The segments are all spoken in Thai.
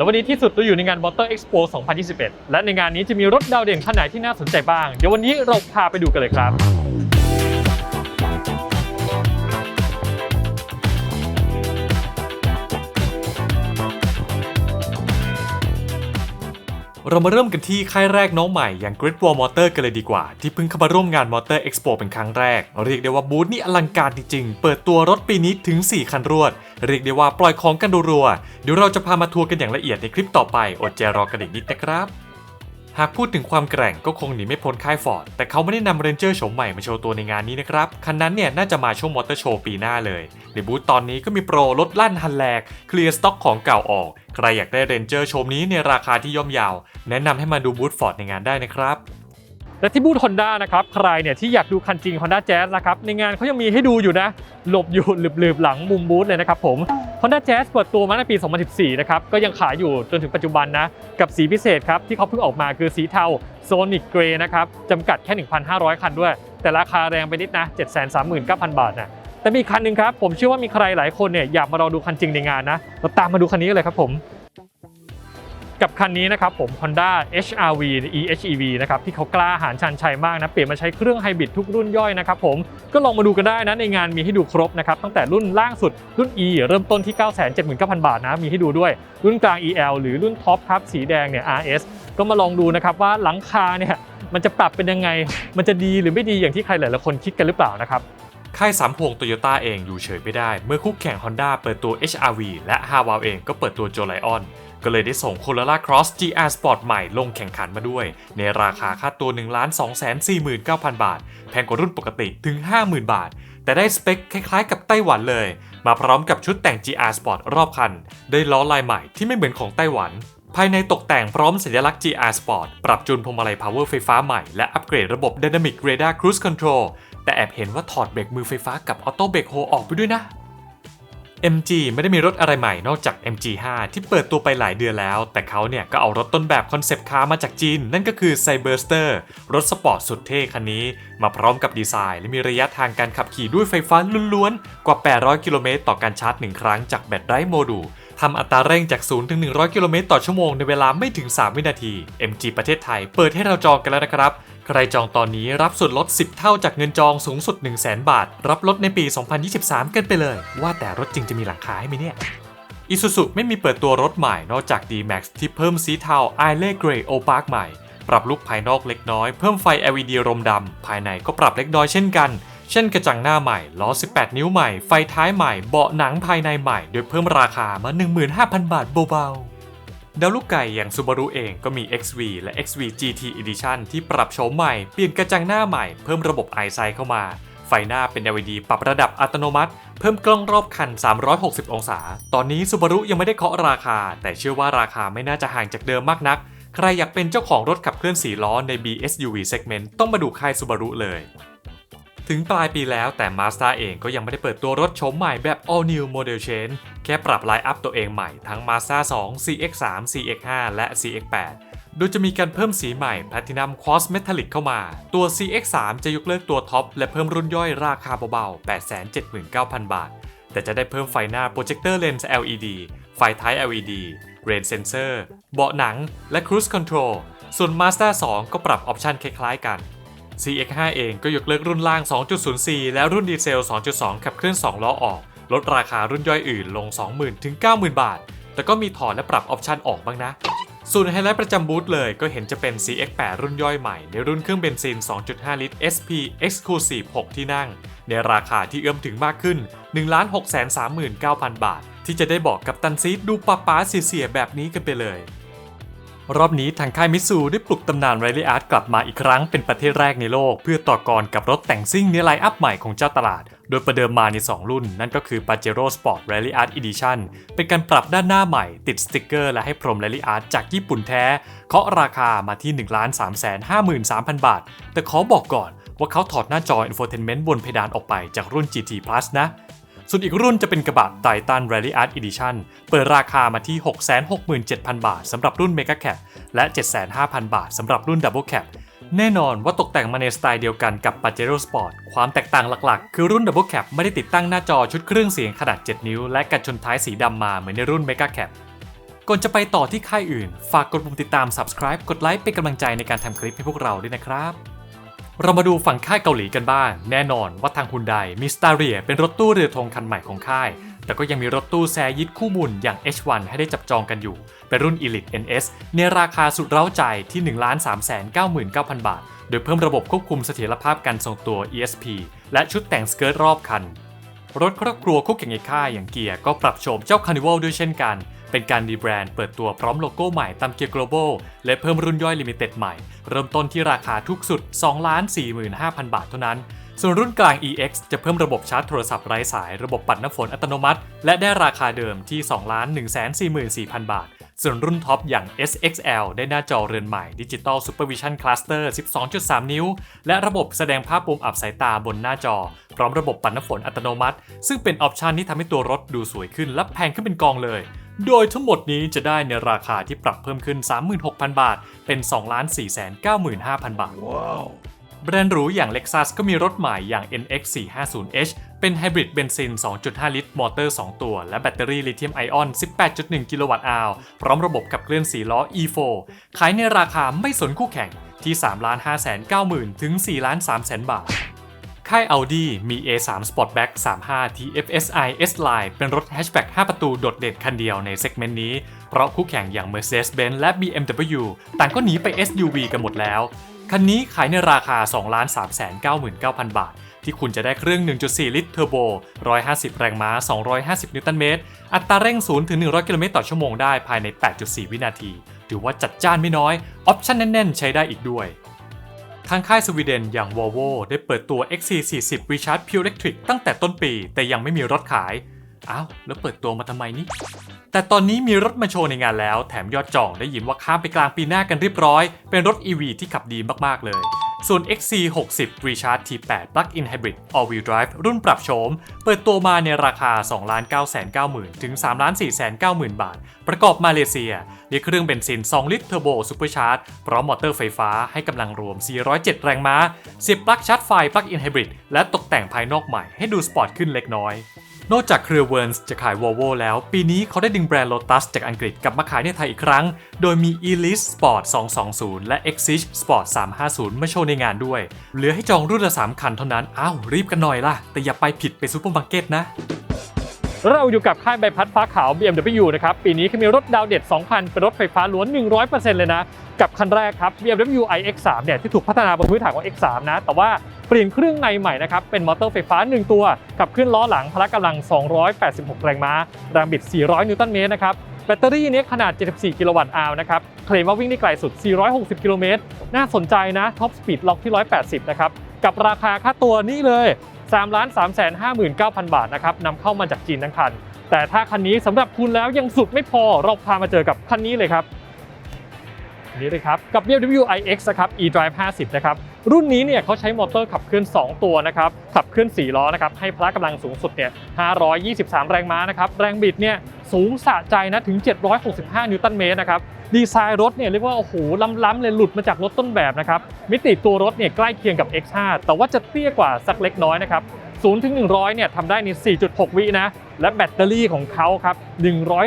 แล้ววันนี้ที่สุดเราอยู่ในงาน Motor Expo 2021 และในงานนี้จะมีรถดาวเด่นคันไหนที่น่าสนใจบ้าง เดี๋ยววันนี้เราพาไปดูกันเลยครับ เรามาเริ่มกันที่ค่ายแรกน้องใหม่อย่าง Great Wall Motor กันเลยดีกว่า ที่เพิ่งเข้ามาร่วมงาน Motor Expo เป็นครั้งแรก เรียกได้ว่าบูธนี่อลังการจริงๆ เปิดตัวรถปีนี้ถึง 4 คันรวด เรียกได้ว่าปล่อยของกันรัวๆเดี๋ยวเราจะพามาทัวร์กันอย่างละเอียดในคลิปต่อไปอดใจรอกันอีกนิดนะครับ หากพูดถึงความแกร่งก็คงหนีไม่พ้นค่ายฟอร์ด แต่เขาไม่ได้นำเรนเจอร์โฉมใหม่มาโชว์ตัวในงานนี้นะครับ คันนั้นเนี่ยน่าจะมาช่วงมอเตอร์โชว์ปีหน้าเลยในบูธตอนนี้ก็มีโปรลดลั่นฮันแลกเคลียร์สต็อกของเก่าออก ใครอยากได้เรนเจอร์โฉมนี้ในราคาที่ย่อมเยาว แนะนำให้มาดูบูธฟอร์ดในงานได้นะครับ และที่บูธ Honda นะครับใครเนี่ยที่อยากดูคันจริง Honda Jazz นะครับในงานเขายังมีให้ดูอยู่นะ หลบอยู่หลืบๆหลังมุมบูธเลยนะครับผม Honda Jazz เปิดตัวมาในปี 2014 นะครับก็ยังขายอยู่จนถึงปัจจุบันนะ กับสีพิเศษครับ ที่เขาเพิ่งออกมาคือสีเทา Sonic Grey นะครับจำกัดแค่ 1,500 คันด้วย แต่ราคาแรงไปนิดนะ 739,000 บาทนะแต่มีคันหนึ่งครับผมเชื่อว่ามีใครหลายคนเนี่ยอยากมารอดูคันจริงในงานนะเราตามมาดูคันนี้กันเลยครับผม กับคันนี้นะครับผม Honda HRV EHEV นะครับที่เขากล้าหาญชันชัยมากนะเปลี่ยนมาใช้เครื่องไฮบริดทุกรุ่นย่อยนะครับผมก็ลองมาดูกันได้นะในงานมีให้ดูครบนะครับตั้งแต่รุ่นล่างสุดรุ่น E เริ่มต้นที่ 979,000 บาทนะมีให้ดูด้วยรุ่นกลาง EL หรือรุ่นท็อปครับสีแดงเนี่ย RS ก็มาลองดูนะครับว่าหลังคาเนี่ยมันจะปรับเป็นยังไง มันจะดีหรือไม่ดีอย่างที่ใครหลายๆคนคิดกันหรือเปล่านะครับค่ายสามพวงโตโยต้าเองอยู่เฉยไม่ได้ เมื่อคู่แข่ง Honda เปิดตัว HRV และ h a w a l เองก็เปิดตัว j o l i o n ก็เลยได้ส่ง Corolla Cross GR Sport ใหม่ลงแข่งขันมาด้วย ในราคาค่าตัว 1 2 4 9 0 0 0 บาท แพงกว่ารุ่นปกติถึง 50,000 บาท แต่ได้สเปคคล้ายๆ กับไต้หวันเลย มาพร้อมกับชุดแต่ง GR Sport รอบคัน ได้ล้อลายใหม่ที่ไม่เหมือนของไต้หวันภายในตกแต่งพร้อมสัญลักษณ์ GR Sport ปรับจูนพวงมาลัย Power ไฟฟ้าใหม่ และอัปเกรดระบบ Dynamic Radar Cruise Control แต่แอบเห็นว่าถอดเบรกมือไฟฟ้ากับออโต้เบรกโฮออกไปด้วยนะ MG ไม่ได้มีรถอะไรใหม่นอกจาก MG5 ที่เปิดตัวไปหลายเดือนแล้ว แต่เขาเนี่ยก็เอารถต้นแบบคอนเซปต์คาร์มาจากจีน นั่นก็คือ Cyberster รถสปอร์ตสุดเท่คันนี้ มาพร้อมกับดีไซน์ และมีระยะทางการขับขี่ด้วยไฟฟ้าล้วนๆ กว่า 800 กิโลเมตรต่อการชาร์จ 1 ครั้งจากแบตไร้โมดูลทำอัตราเร่งจาก 0 ถึง 100 กิโลเมตรต่อชั่วโมงในเวลาไม่ถึง 3 วินาที MG ประเทศไทย เปิดให้เราจองกันแล้วนะครับใครจองตอนนี้รับส่วนลด 10 เท่าจากเงินจองสูงสุด 1 0 0 0 0 0บาท รับรถในปี 2023 กันไปเลย ว่าแต่รถจริงจะมีหลังคาให้ไหมเนี่ยอิซูซุไม่มีเปิดตัวรถใหม่นอกจาก D-Max ที่เพิ่มสีเทา i l e Grey Opaque ใหม่ ปรับลุคภายนอกเล็กน้อย เพิ่มไฟ LED รมดำ ภายในก็ปรับเล็กน้อยเช่นกัน เช่นกระจังหน้าใหม่ ล้อ 18 นิ้วใหม่ ไฟท้ายใหม่ เบาะหนังภายในใหม่ โดยเพิ่มราคามา 15,000 บาทเบาๆ ดาวลูกไก่อย่าง Subaru เองก็มี XV และ XV GT Edition ที่ปรับโฉมใหม่ เปลี่ยนกระจังหน้าใหม่ เพิ่มระบบ EyeSight เข้ามา ไฟหน้าเป็น LED ปรับระดับอัตโนมัติ เพิ่มกล้องรอบคัน 360 องศา ตอนนี้ Subaru ยังไม่ได้เคาะราคา แต่เชื่อว่าราคาไม่น่าจะห่างจากเดิมมากนัก ใครอยากเป็นเจ้าของรถขับเคลื่อน4ล้อใน BSUV segment ต้องมาดูค่าย Subaru เลยถึงปลายปีแล้วแต่ Mazda เองก็ยังไม่ได้เปิดตัวรถโฉมใหม่แบบ All New Model Change ค่ปรับไลน์อัพตัวเองใหม่ทั้ง Mazda 2 CX3 CX5 และ CX8 โดยจะมีการเพิ่มสีใหม่ Platinum Cross Metallic เข้ามา ตัว CX3 จะยกเลิกตัวท็อป และเพิ่มรุ่นย่อยราคาเบาๆ 879,000 บาท แต่จะได้เพิ่มไฟหน้า Projector Lens LED ไฟท้าย LED Rain Sensor เบาะหนัง และ Cruise Control ส่วน Mazda 2 ก็ปรับออปชันคล้ายๆกัน CX5 เองก็ยกเลิกรุ่นล่าง 2.04และรุ่นดีเซล 2.2 ขับเคลื่อน 2 ล้อออก ลดราคารุ่นย่อยอื่นลง 20,000 ถึง 90,000 บาท แต่ก็มีถอนและปรับออปชันออกบ้างนะ ส่วนไฮไลท์ประจำบูธเลยก็เห็นจะเป็น CX8 รุ่นย่อยใหม่ ในรุ่นเครื่องเบนซิน 2.5 ลิตร SP Exclusive 6 ที่นั่ง ในราคาที่เอื้อมถึงมากขึ้น 1,639,000 บาท ที่จะได้บอกกับตันซีดดูป้าป้าเสียๆแบบนี้กันไปเลย รอบนี้ทางค่ายมิตซูได้ปลุกตำนานไรลี่อาร์ตกลับมาอีกครั้งเป็นประเทศแรกในโลก เพื่อต่อกรกับรถแต่งซิ่งในไลน์อัพใหม่ของเจ้าตลาด โดยประเดิมมาใน 2 รุ่น นั่นก็คือ Pajero Sport Rally Art Edition เป็นการปรับด้านหน้าใหม่ ติดสติกเกอร์และให้พรม Rally Art จากญี่ปุ่นแท้ เคาะราคามาที่ 1 3 5 3 0 0 0 บาท แต่ขอบอกก่อนว่าเขาถอดหน้าจอ Infotainment บนเพดานออกไปจากรุ่น GT Plus นะ ส่วนอีกรุ่นจะเป็นกระบะ Titan Rally Art Edition เปิดราคามาที่ 667,000 บาทสำหรับรุ่น Mega Cap และ 75,000 บาทสำหรับรุ่น Double Cap แน่นอนว่าตกแต่งมาในสไตล์เดียวกันกับ Pajero Sport ความแตกต่างหลักๆ คือรุ่น Double Cap ไม่ได้ติดตั้งหน้าจอชุดเครื่องเสียงขนาด 7 นิ้ว และกันชนท้ายสีดำมาเหมือนในรุ่น Mega Cap ก่อนจะไปต่อที่ค่ายอื่น ฝากกดปุ่มติดตาม subscribe กดไลค์เป็นกำลังใจในการทำคลิปให้พวกเราด้วยนะครับ เรามาดูฝั่งค่ายเกาหลีกันบ้าง แน่นอนว่าทางฮุนไดมีสตาร์เรียเป็นรถตู้เรือธงคันใหม่ของค่าย แต่ก็ยังมีรถตู้แซยิดคู่บุญอย่าง H1 ให้ได้จับจองกันอยู่ เป็นรุ่น Elite NS ในราคาสุดเร้าใจที่ 1 3 9 9 0 0 0 บาท โดยเพิ่มระบบควบคุมเสถียรภาพการทรงตัว ESP และชุดแต่งสเกิร์ตรอบคัน รถครอบครัวคู่แข่งในค่ายอย่างเกียร์ก็ปรับโฉมเจ้า Carnival ด้วยเช่นกัน เป็นการดีแบรนด์เปิดตัวพร้อมโลโก้ใหม่ตามเกียร์ global และเพิ่มรุ่นย่อยลิมิเต็ดใหม่ เริ่มต้นที่ราคาทุกสุด 2,45,000 บาทเท่านั้น ส่วนรุ่นกลาง EX จะเพิ่มระบบชาร์จโทรศัพท์ไร้สาย ระบบปัดน้ำฝนอัตโนมัติ และได้ราคาเดิมที่ 2,144,000 บาท ส่วนรุ่นท็อปอย่าง SXL ได้หน้าจอเรือนใหม่ Digital Supervision Cluster 12.3 นิ้ว และระบบแสดงภาพมุมอับสายตาบนหน้าจอ พร้อมระบบปัดน้ำฝนอัตโนมัติ ซึ่งเป็นออปชันที่ทำให้ตัวรถดูสวยขึ้นและแพงขึ้นเป็นกองเลย โดยทั้งหมดนี้จะได้ในราคาที่ปรับเพิ่มขึ้น 36,000 บาท เป็น 2,495,000 บาทแบรนด์หรูอย่าง Lexus ก็มีรถใหม่อย่าง NX 450H เป็นไฮบริดเบนซิน 2.5 ลิตร มอเตอร์ 2 ตัว และแบตเตอรี่ลิเธียมไอออน 18.1 กิโลวัตต์อาวพร้อมระบบขับเคลื่อน 4 ล้อ E4 ขายในราคาไม่สนคู่แข่งที่ 3 5 9 0 0 0 0 ถึง 4 3 0 0 0 0 บาท ค่าย Audi มี A3 Sportback 35 TFSI S-Line เป็นรถแฮชแบ็ก5ประตูโดดเด่นคันเดียวในเซกเมนต์นี้ เพราะคู่แข่งอย่าง Mercedes-Benz และ BMW ต่างก็หนีไป SUV กันหมดแล้ว คันนี้ขายในราคา 2,399,000 บาท ที่คุณจะได้เครื่อง 1.4 ลิตรเทอร์โบ 150 แรงม้า 250 นิวตันเมตร อัตราเร่ง0ถึง100 กิโลเมตรต่อชั่วโมงได้ภายใน 8.4 วินาที ถือว่าจัดจ้านไม่น้อย ออปชั่นแน่น ๆ ใช้ได้อีกด้วย ทางค่ายสวีเดนอย่าง Volvo ได้เปิดตัว XC40 Recharge Pure Electric ตั้งแต่ต้นปี แต่ยังไม่มีรถขาย อ้าว แล้วเปิดตัวมาทำไมนี่ แต่ตอนนี้มีรถมาโชว์ในงานแล้ว แถมยอดจองได้ยินว่าข้ามไปกลางปีหน้ากันเรียบร้อย เป็นรถ EV ที่ขับดีมากๆเลย ส่วน XC60 Recharge T8 Plug-in Hybrid All-Wheel Drive รุ่นปรับโฉม เปิดตัวมาในราคา 2,990,000 ถึง 3,490,000 บาท ประกอบมาเลเซียเรียกเครื่องเบนซิน 2 ลิตรเทอร์โบซูเปอร์ชาร์จพร้อมมอเตอร์ไฟฟ้าให้กำลังรวม 407 แรงม้า เสียบปลั๊กชาร์จไฟ Plug-in Hybrid และตกแต่งภายนอกใหม่ให้ดูสปอร์ตขึ้นเล็กน้อย นอกจากเครือเวิร์นส์จะขายวอลโวแล้ว ปีนี้เขาได้ดึงแบรนด์โลตัสจากอังกฤษกลับมาขายในไทยอีกครั้ง โดยมี Elite Sport 220 และ Exige Sport 350 มาโชว์ในงานด้วย เหลือให้จองรุ่นละ 3 คันเท่านั้น อ้าว รีบกันหน่อยล่ะ แต่อย่าไปผิดไปซูเปอร์มาร์เก็ตนะ เราอยู่กับค่ายใบพัดฟ้าขาว BMW นะครับ ปีนี้เขามีรถดาวเด็ด2คันเป็นรถไฟฟ้าล้วน 100%เลยนะ กับคันแรกครับ BMW iX3 เนี่ยที่ถูกพัฒนาบนพื้นฐานของ X3 นะ แต่ว่าเปลี่ยนเครื่องในใหม่นะครับ เป็นมอเตอร์ไฟฟ้า 1 ตัวขับเคลื่อนล้อหลังพละกำลัง 286 แรงม้า แรงบิด 400 นิวตันเมตรนะครับแบตเตอรี่เนี้ขนาด 74 กิโลวัตต์อาวนะครับ เคลมว่าวิ่งได้ไกลสุด 460 กิโลเมตร น่าสนใจนะ ท็อปสปีดล็อกที่ 180 นะครับ กับราคาค่าตัวนี่เลย 3 3 5 9 0 0 0 บาทนะครับนำเข้ามาจากจีนทั้งคัน แต่ถ้าคันนี้สำหรับคุณแล้วยังสุดไม่พอเราพามาเจอกับคันนี้เลยครับนี่เลยครับ กับ BMW iX นะครับ eDrive 50 นะครับ รุ่นนี้เนี่ยเขาใช้มอเตอร์ขับเคลื่อน 2 ตัวนะครับ ขับเคลื่อน 4 ล้อนะครับ ให้พละกำลังสูงสุดเนี่ย 523 แรงม้านะครับ แรงบิดเนี่ยสูงสะใจนะถึง 765 นิวตันเมตรนะครับ ดีไซน์รถเนี่ยเรียกว่าโอ้โหล้ำๆเลยหลุดมาจากรถต้นแบบนะครับมิติตัวรถเนี่ยใกล้เคียงกับ X5 แต่ว่าจะเตี้ยกว่าสักเล็กน้อยนะครับ0ถึง100เนี่ยทำได้ใน 4.6 วินะ และแบตเตอรี่ของเขาครับ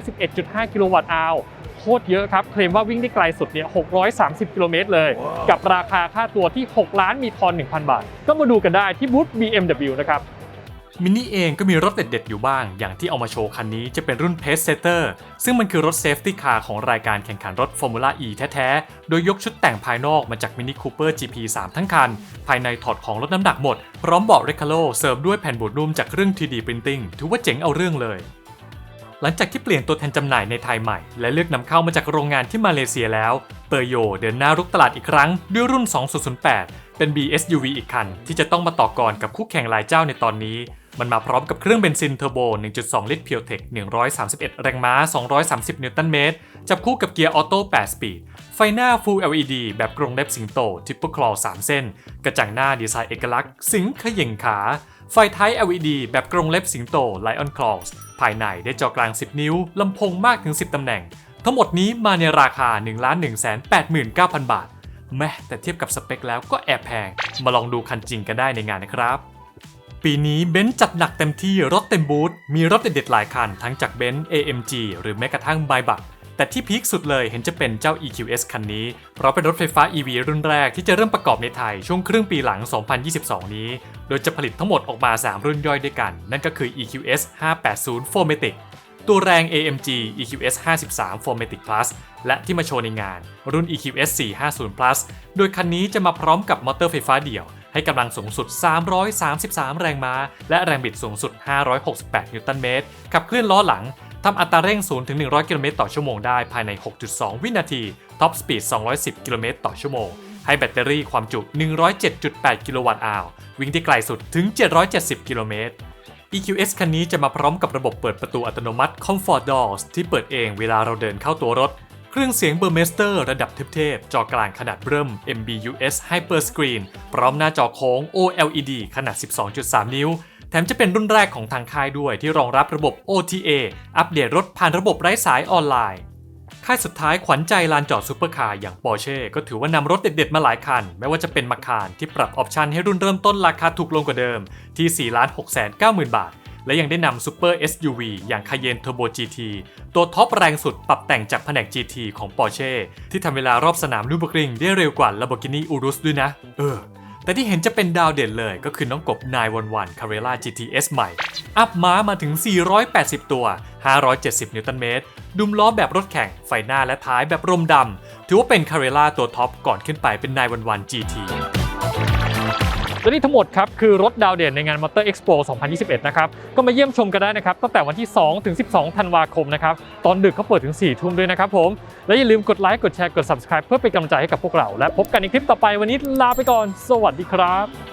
111.5 กิโลวัตต์อาวโคตรเยอะครับ เคลมว่าวิ่งได้ไกลสุดเนี่ย 630 กิโลเมตรเลย กับราคาค่าตัวที่ 6 ล้านมีทอน 1,000 บาท ก็มาดูกันได้ที่บูธ BMW นะครับ มินนี่เองก็มีรถเด็ดๆอยู่บ้าง อย่างที่เอามาโชว์คันนี้จะเป็นรุ่น Pace Setter ซึ่งมันคือรถเซฟตี้คาร์ของรายการแข่งขันรถ Formula E แท้ๆ โดยยกชุดแต่งภายนอกมาจาก Mini Cooper GP3 ทั้งคัน ภายในถอดของลดน้ำหนักหมด พร้อมเบาะ Recaro เสริมด้วยแผ่นบดนุ่มจากเครื่อง 3D Printing ถือว่าเจ๋งเอาเรื่องเลยหลังจากที่เปลี่ยนตัวแทนจำหน่ายในไทยใหม่ และเลือกนำเข้ามาจากโรงงานที่มาเลเซียแล้ว เปอร์โยเดินหน้ารุกตลาดอีกครั้ง ด้วยรุ่น 2008 เป็น BSUV อีกคัน ที่จะต้องมาต่อกรกับคู่แข่งหลายเจ้าในตอนนี้ มันมาพร้อมกับเครื่องเบนซินเทอร์โบ 1.2 ลิตร PureTech 131 แรงม้า 230 นิวตันเมตร จับคู่กับเกียร์ออโต้ 8 สปีด ไฟหน้า Full LED แบบกรงเล็บสิงโต Triple Claw 3เส้น กระจังหน้าดีไซน์เอกลักษณ์ สิงขย่งขา ไฟท้าย LED แบบกรงเล็บสิงโต Lion Claws ภายในได้จอกลาง 10 นิ้ว ลำโพงมากถึง 10 ตำแหน่ง ทั้งหมดนี้มาในราคา 1 1 8 9 0 0 0 บาท แม้แต่เทียบกับสเปคแล้วก็แอบแพง มาลองดูคันจริงกันได้ในงานนะครับ ปีนี้เบนซ์จัดหนักเต็มที่รถเต็มบูธมีรถเด็ดๆหลายคันทั้งจากเบนซ์ AMG หรือแม้กระทั่งไบบักแต่ที่พีคสุดเลยเห็นจะเป็นเจ้า EQS คันนี้ เพราะเป็นรถไฟฟ้า EV รุ่นแรกที่จะเริ่มประกอบในไทยช่วงครึ่งปีหลัง 2022 นี้ โดยจะผลิตทั้งหมดออกมา 3 รุ่นย่อยด้วยกัน นั่นก็คือ EQS 580 4matic ตัวแรง AMG EQS 53 4matic Plus และที่มาโชว์ในงาน รุ่น EQS 450 Plus โดยคันนี้จะมาพร้อมกับมอเตอร์ไฟฟ้าเดี่ยว ให้กำลังสูงสุด 333 แรงม้า และแรงบิดสูงสุด 568 นิวตันเมตร ขับเคลื่อนล้อหลังทำอัตราเร่ง 0 ถึง 100 กิโลเมตรต่อชั่วโมงได้ภายใน 6.2 วินาที ท็อปสปีด 210 กิโลเมตรต่อชั่วโมง ให้แบตเตอรี่ความจุ 107.8 กิโลวัตต์อาววิ่งได้ไกลสุดถึง 770 กิโลเมตร EQS คันนี้จะมาพร้อมกับระบบเปิดประตูอัตโนมัติ Comfort Doors ที่เปิดเองเวลาเราเดินเข้าตัวรถ เครื่องเสียงเบอร์เมสเตอร์ระดับเทพๆจอกลางขนาดเริ่ม MBUS Hyper Screen พร้อมหน้าจอโค้ง OLED ขนาด 12.3 นิ้ว แถมจะเป็นรุ่นแรกของทางค่ายด้วยที่รองรับระบบ OTA อัปเดตรถผ่านระบบไร้สายออนไลน์ค่ายสุดท้ายขวัญใจลานจอดซูเปอร์คาร์อย่างปอร์เช่ก็ถือว่านำรถเด็ดๆมาหลายคัน ไม่ว่าจะเป็นมาคารที่ปรับออปชันให้รุ่นเริ่มต้นราคาถูกลงกว่าเดิมที่ 4 6 9 0 0 0 0 บาท และยังได้นำซูเปอร์ SUV อย่าง Cayenne Turbo GT ตัวท็อปแรงสุดปรับแต่งจากแผนก GT ของ Porsche ที่ทำเวลารอบสนามลูเบกริงได้เร็วกว่า Lamborghini Urus ด้วยนะ เออ แต่ที่เห็นจะเป็นดาวเด่นเลยก็คือน้องกบ 911 Carrera GTS ใหม่ อัพม้ามาถึง 480 ตัว 570 นิวตันเมตร ดุมล้อแบบรถแข่ง ไฟหน้าและท้ายแบบรมดำ ถือว่าเป็น Carrera ตัวท็อปก่อนขึ้นไปเป็น 911 GT และนี่ทั้งหมดครับคือรถดาวเด่นในงาน Motor Expo 2021 นะครับ ก็มาเยี่ยมชมกันได้นะครับ ตั้งแต่วันที่ 2 ถึง 12 ธันวาคมนะครับ ตอนดึกเขาเปิดถึง 4 ทุ่มด้วยนะครับผม และอย่าลืมกดไลค์ กดแชร์ กด Subscribe เพื่อเป็นกำลังใจให้กับพวกเรา และพบกันในคลิปต่อไปวันนี้ลาไปก่อน สวัสดีครับ